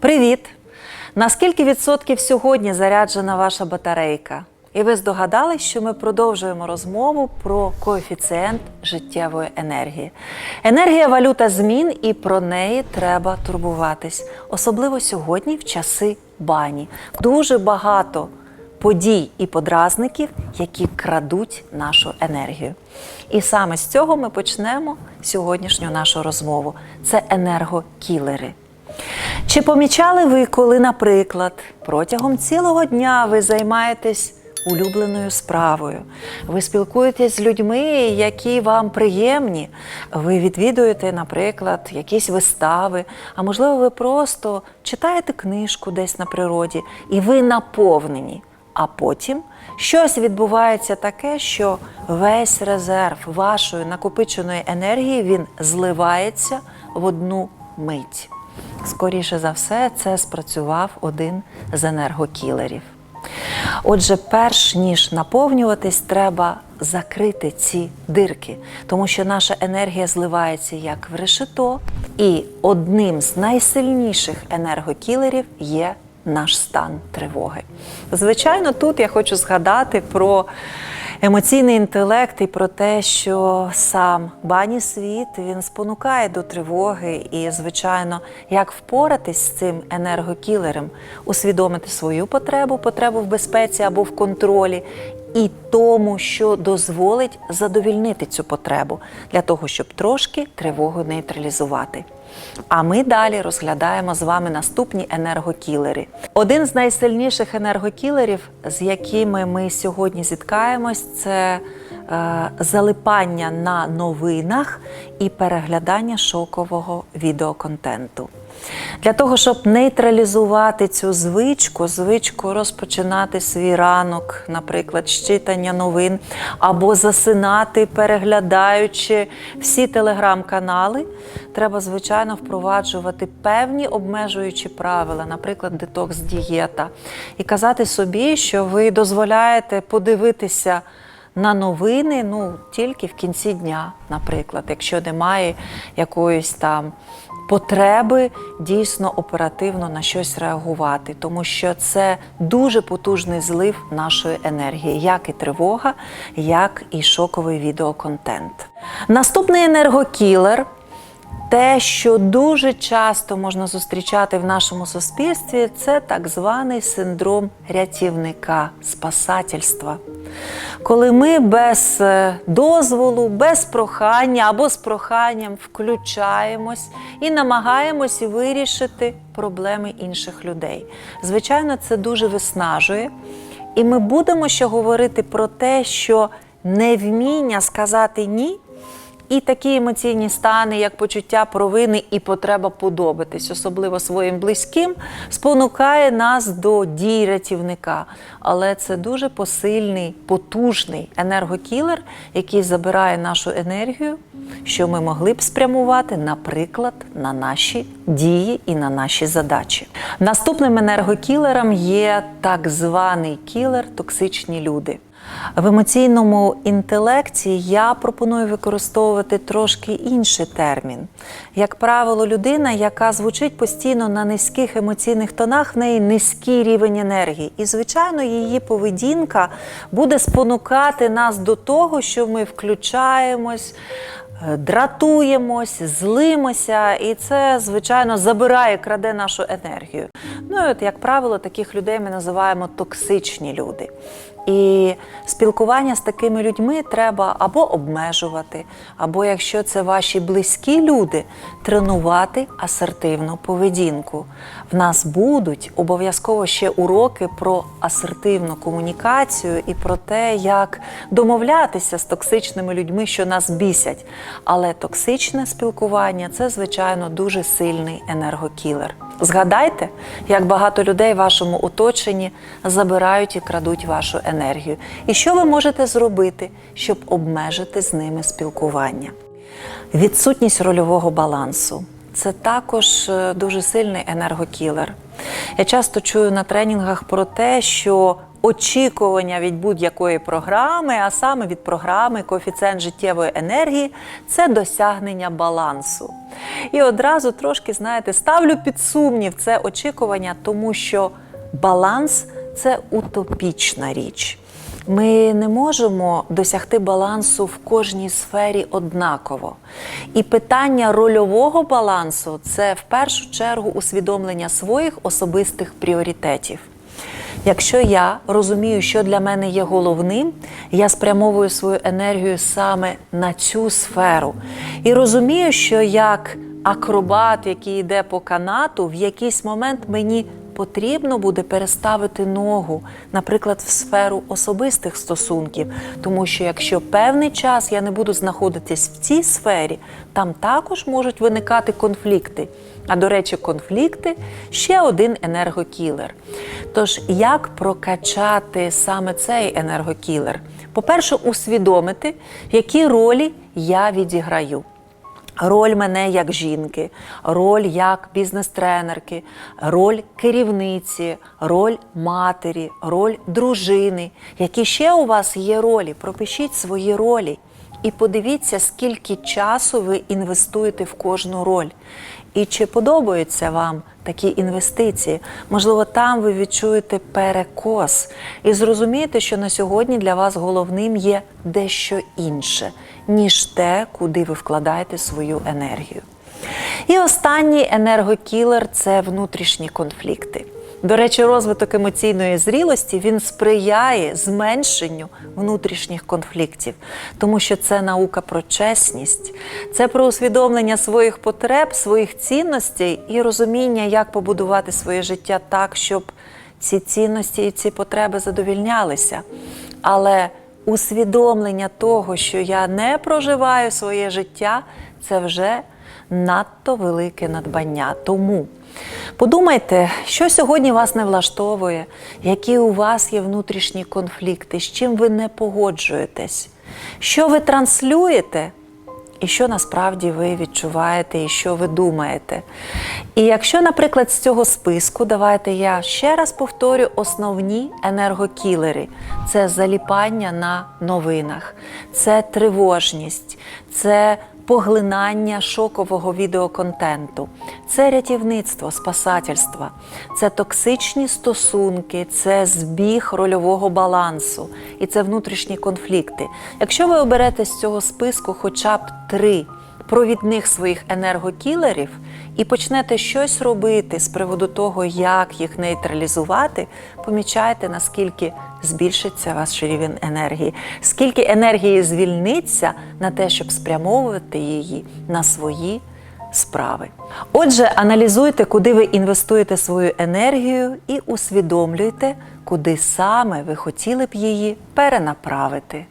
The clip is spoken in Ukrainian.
Привіт! На скільки відсотків сьогодні заряджена ваша батарейка? І ви здогадались, що ми продовжуємо розмову про коефіцієнт життєвої енергії. Енергія валюта змін, і про неї треба турбуватись, особливо сьогодні, в часи бані. Дуже багато подій і подразників, які крадуть нашу енергію. І саме з цього ми почнемо сьогоднішню нашу розмову. Це енергокілери. Чи помічали ви, коли, наприклад, протягом цілого дня ви займаєтесь улюбленою справою, ви спілкуєтесь з людьми, які вам приємні, ви відвідуєте, наприклад, якісь вистави, а можливо, ви просто читаєте книжку десь на природі, і ви наповнені. А потім щось відбувається таке, що весь резерв вашої накопиченої енергії він зливається в одну мить. Скоріше за все, це спрацював один з енергокілерів. Отже, перш ніж наповнюватись, треба закрити ці дирки, тому що наша енергія зливається як в решето, і одним з найсильніших енергокілерів є наш стан тривоги. Звичайно, тут я хочу згадати про емоційний інтелект і про те, що сам бані світ він спонукає до тривоги, і, звичайно, як впоратись з цим енергокілером, усвідомити свою потребу, потребу в безпеці або в контролі. І тому, що дозволить задовільнити цю потребу для того, щоб трошки тривогу нейтралізувати. А ми далі розглядаємо з вами наступні енергокілери. Один з найсильніших енергокілерів, з якими ми сьогодні зіткаємось, це е, залипання на новинах і переглядання шокового відеоконтенту. Для того, щоб нейтралізувати цю звичку, звичку розпочинати свій ранок, наприклад, з читання новин, або засинати, переглядаючи всі телеграм-канали, треба, звичайно, впроваджувати певні обмежуючі правила, наприклад, детокс-дієта, і казати собі, що ви дозволяєте подивитися. На новини ну тільки в кінці дня, наприклад, якщо немає якоїсь там потреби дійсно оперативно на щось реагувати, тому що це дуже потужний злив нашої енергії, як і тривога, як і шоковий відеоконтент. Наступний енергокілер. Те, що дуже часто можна зустрічати в нашому суспільстві, це так званий синдром рятівника, спасательства. Коли ми без е, дозволу, без прохання або з проханням включаємось і намагаємось вирішити проблеми інших людей. Звичайно, це дуже виснажує. І ми будемо ще говорити про те, що невміння сказати ні. І такі емоційні стани, як почуття провини і потреба подобатись, особливо своїм близьким, спонукає нас до дій рятівника. Але це дуже посильний, потужний енергокілер, який забирає нашу енергію, що ми могли б спрямувати, наприклад, на наші дії і на наші задачі. Наступним енергокілером є так званий кілер токсичні люди. В емоційному інтелекті я пропоную використовувати трошки інший термін. Як правило, людина, яка звучить постійно на низьких емоційних тонах, в неї низький рівень енергії. І, звичайно, її поведінка буде спонукати нас до того, що ми включаємось. е, Дратуємось, злимося, і це, звичайно, забирає, краде нашу енергію. Ну і от, як правило, таких людей ми називаємо токсичні люди. І спілкування з такими людьми треба або обмежувати, або якщо це ваші близькі люди, тренувати асертивну поведінку. В нас будуть обов'язково ще уроки про асертивну комунікацію і про те, як домовлятися з токсичними людьми, що нас бісять. Але токсичне спілкування це, звичайно, дуже сильний енергокілер. Згадайте, як багато людей в вашому оточенні забирають і крадуть вашу енергію. І що ви можете зробити, щоб обмежити з ними спілкування? Відсутність рольового балансу це також е, дуже сильний енергокілер. Я часто чую на тренінгах про те, що очікування від будь-якої програми, а саме від програми коефіцієнт життєвої енергії це досягнення балансу. І одразу трошки, знаєте, ставлю під сумнів це очікування, тому що баланс це утопічна річ. Ми не можемо досягти балансу в кожній сфері однаково. І питання рольового балансу це в першу чергу усвідомлення своїх особистих пріоритетів. Якщо я розумію, що для мене є головним, я спрямовую свою енергію саме на цю сферу. І розумію, що як акробат, який йде по канату, в якийсь момент мені потрібно буде переставити ногу, наприклад, в сферу особистих стосунків. Тому що якщо певний час я не буду знаходитись в цій сфері, там також можуть виникати конфлікти. А до речі, конфлікти ще один енергокілер. Тож, як прокачати саме цей енергокілер? По-перше, усвідомити, які ролі я відіграю. Роль мене як жінки, роль як бізнес-тренерки, роль керівниці, роль матері, роль дружини. Які ще у вас є ролі? Пропишіть свої ролі і подивіться, скільки часу ви інвестуєте в кожну роль. І чи подобаються вам такі інвестиції? Можливо, там ви відчуєте перекос і зрозумієте, що на сьогодні для вас головним є дещо інше, ніж те, куди ви вкладаєте свою енергію. І останній енергокілер це внутрішні конфлікти. До речі, розвиток емоційної зрілості він сприяє зменшенню внутрішніх конфліктів, тому що це наука про чесність, це про усвідомлення своїх потреб, своїх цінностей і розуміння, як побудувати своє життя так, щоб ці цінності і ці потреби задовільнялися. Але усвідомлення того, що я не проживаю своє життя, це вже надто велике надбання. Тому подумайте, що сьогодні вас не влаштовує, які у вас є внутрішні конфлікти, з чим ви не погоджуєтесь, що ви транслюєте. І що насправді ви відчуваєте, і що ви думаєте. І якщо, наприклад, з цього списку, давайте я ще раз повторю основні енергокілери: це заліпання на новинах, це тривожність, це поглинання шокового відеоконтенту, це рятівництво, спасательство, це токсичні стосунки, це збіг рольового балансу. І це внутрішні конфлікти. Якщо ви оберете з цього списку хоча б три провідних своїх енергокілерів і почнете щось робити з приводу того, як їх нейтралізувати, помічайте, наскільки збільшиться ваш рівень енергії, скільки енергії звільниться на те, щоб спрямовувати її на свої справи. Отже, аналізуйте, куди ви інвестуєте свою енергію, і усвідомлюйте, куди саме ви хотіли б її перенаправити.